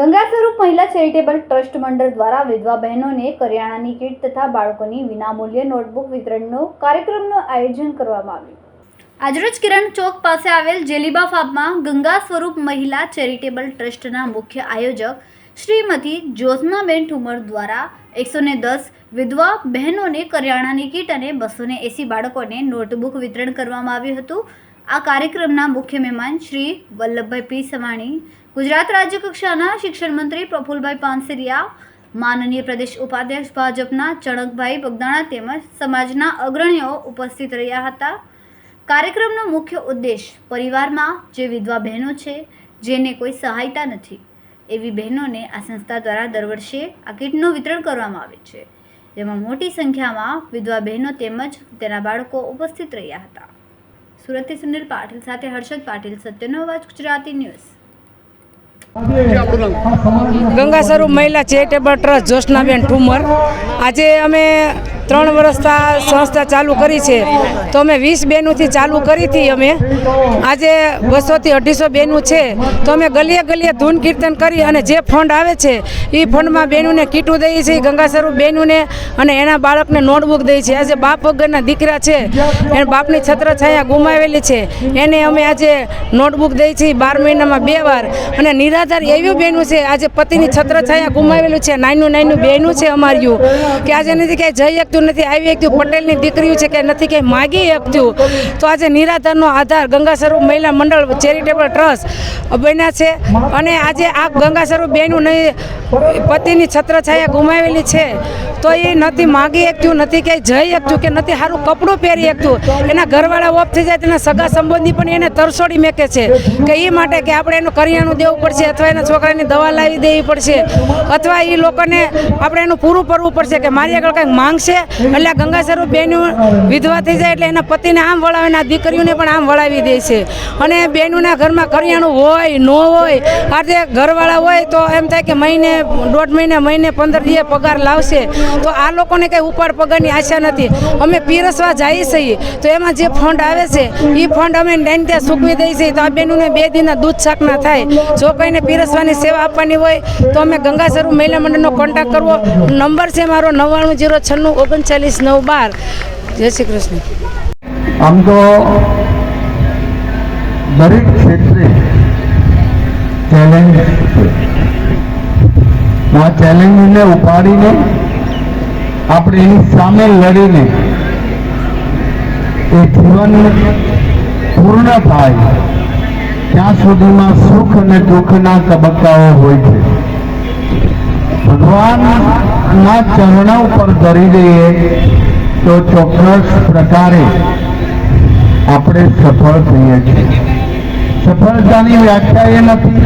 ગંગા સ્વરૂપ મહિલા charitable trust મંડળ દ્વારા વિધવા બહેનોને કરિયાણાની કીટ તથા બાળકોની વિનામૂલ્યે નોટબુક વિતરણનો કાર્યક્રમનું આયોજન કરવામાં આવ્યું. આજરોજ કિરણ ચોક પાસે આવેલ જેલીબા ફાર્મમાં ગંગા સ્વરૂપ મહિલા ચેરિટેબલ ટ્રસ્ટના મુખ્ય આયોજક શ્રીમતી જ્યોત્નાબેન ઠુમર દ્વારા એકસો ને દસ વિધવા બહેનોને કરિયાણાની કીટ અને બસો ને એંસી બાળકોને નોટબુક વિતરણ કરવામાં આવ્યું હતું. આ કાર્યક્રમના મુખ્ય મહેમાન શ્રી વલ્લભભાઈ પી સવાણી ગુજરાત રાજ્ય કક્ષાના શિક્ષણ મંત્રી પ્રફુલભાઈ પાનસેરિયા, માનનીય પ્રદેશ ઉપાધ્યક્ષ ભાજપના ચણકભાઈ બગદાણા તેમજ સમાજના અગ્રણીઓ ઉપસ્થિત રહ્યા હતા. કાર્યક્રમનો મુખ્ય ઉદ્દેશ પરિવારમાં જે વિધવા બહેનો છે, જેને કોઈ સહાયતા નથી, એવી બહેનોને આ સંસ્થા દ્વારા દર વર્ષે આ કીટનું વિતરણ કરવામાં આવે છે. જેમાં મોટી સંખ્યામાં વિધવા બહેનો તેમજ તેના બાળકો ઉપસ્થિત રહ્યા હતા. સુરતથી સુનિલ પાટીલ સાથે હર્ષદ પાટીલ સત્યનો અવાજ ગુજરાતી ન્યૂઝ. ગંગા સ્વરૂપ મહિલા ચેરિટેબલ ટ્રસ્ટ જોશનાબેન ઠુમર. આજે અમે ત્રણ વર્ષથી આ સંસ્થા ચાલુ કરી છે. તો અમે વીસ બેનુંથી ચાલુ કરી હતી અમે. આજે બસોથી અઢીસો બેનું છે. તો અમે ગલીએ ગલીએ ધૂન કીર્તન કરી અને જે ફંડ આવે છે એ ફંડમાં બેનુંને કીટું દઈએ છીએ ગંગા સ્વરૂપ બેનુંને અને એના બાળકને નોટબુક દઈએ છીએ. આજે બાપ વગરના દીકરા છે. એને બાપની છત્રછાયા ગુમાવેલી છે. એને અમે આજે નોટબુક દઈએ છીએ બાર મહિનામાં બે વાર. અને નિરાધાર એવી બહેનું છે, આજે પતિની છત્રછાયા ગુમાવેલું છે નાનું નાનું બહેનું છે અમારું કે આજે નથી ક્યાંય જઈ શકતું નથી આવી શકતું, પટેલની દીકરીઓ છે કે નથી કે માગી શકતું. તો આજે નિરાધારનો આધાર ગંગા સ્વરૂપ મહિલા મંડળ ચેરિટેબલ ટ્રસ્ટ બન્યા છે. અને આજે આ ગંગા સ્વરૂપ બેનું નહીં, પતિની છત્રછાયા ગુમાવેલી છે. તો એ નથી માગી એકઠું નથી કે જઈ એકઠું કે નથી સારું કપડું પહેરી એકઠું એના ઘરવાળા ઓફ થઈ જાય, તેના સગા સંબંધી પણ એને તરસોડી મેકે છે. કે એ માટે કે આપણે એનું કરિયાણું દેવું પડશે અથવા એના છોકરાની દવા લાવી દેવી પડશે. અથવા એ લોકોને આપણે એનું પૂરું કરવું પડશે કે મારી આગળ કંઈક માંગશે, એટલે આ ગંગા બેનું વિધવા થઈ જાય એટલે એના પતિને આમ વળાવે આ દીકરીઓને પણ આમ વળાવી દે છે. અને બેનુંના ઘરમાં કરિયાણું હોય, ન હોય આજે ઘરવાળા હોય તો એમ થાય કે મહિને, દોઢ મહિને મહિને, પંદર દિવસ પગાર લાવશે. તો આ લોકોને કંઈ ઉપાડ પગારની આશા નથી. અમે પીરસવા જઈએ છીએ. તો એમાં જે ફંડ આવે છે એ ફંડ અમે ડાઈન ત્યાં સૂકવી દઈએ છીએ. તો આ બેનુંને બે દિનના દૂધ શાક ના થાય. જો કોઈને પીરસવાની સેવા આપવાની હોય, તો અમે ગંગા સ્વરૂપ મહિલા મંડળનો કોન્ટેક્ટ કરવો. નંબર છે મારો નવ્વાણું જીરો છન્નું ઓગણચાલીસ નવ બાર. જય શ્રી કૃષ્ણ. આમ તો દરેક ક્ષેત્રે ચેલેન્જ ચેલેન્જને ઉપાડીને આપણે એની સામે લડીને એ જીવન પૂર્ણ થાય, ત્યાં સુધીમાં સુખ અને દુઃખના તબક્કાઓ હોય છે. ભગવાનના ચરણો ઉપર ધરી દઈએ તો ચોક્કસ પ્રકારે આપણે સફળ થઈએ છીએ. સફળતાની વ્યાખ્યા એ નથી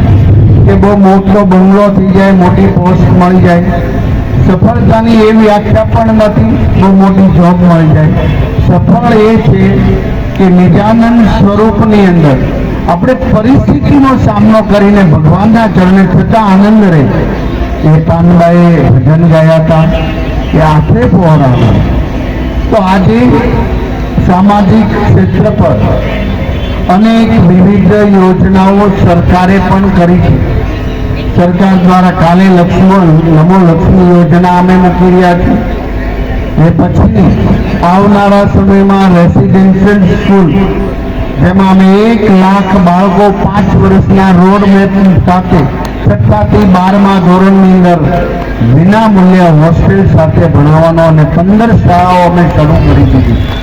કે બહુ મોટો બંગલો થઈ જાય, મોટી પોસ્ટ મળી જાય. સફળતાની એ વ્યાખ્યા પણ નથી, બહુ મોટી જોબ મળી જાય. સફળ એ છે કે નિજાનંદ સ્વરૂપની અંદર આપણે પરિસ્થિતિનો સામનો કરીને ભગવાનના ચરણે થતા આનંદ રહે. એ પાનબાએ ભજન ગાયા હતા કે આખરે પહોળા તો આજે સામાજિક ક્ષેત્ર પર અનેક વિવિધ યોજનાઓ સરકારે પણ કરી છે. સરકાર દ્વારા કાલે લક્ષ્મણ નમો લક્ષ્મી યોજના અમે મૂકી રહ્યા છીએ. એ પછી આવનારા સમયમાં રેસિડેન્શિયલ સ્કૂલ જેમાં અમે એક લાખ બાળકો પાંચ વર્ષના રોડ મેપ સાથે છઠ્ઠાથી બારમા ધોરણની અંદર વિના મૂલ્યે હોસ્ટેલ સાથે ભણાવવાનો અને પંદર શાળાઓ અમે શરૂ કરી દીધી.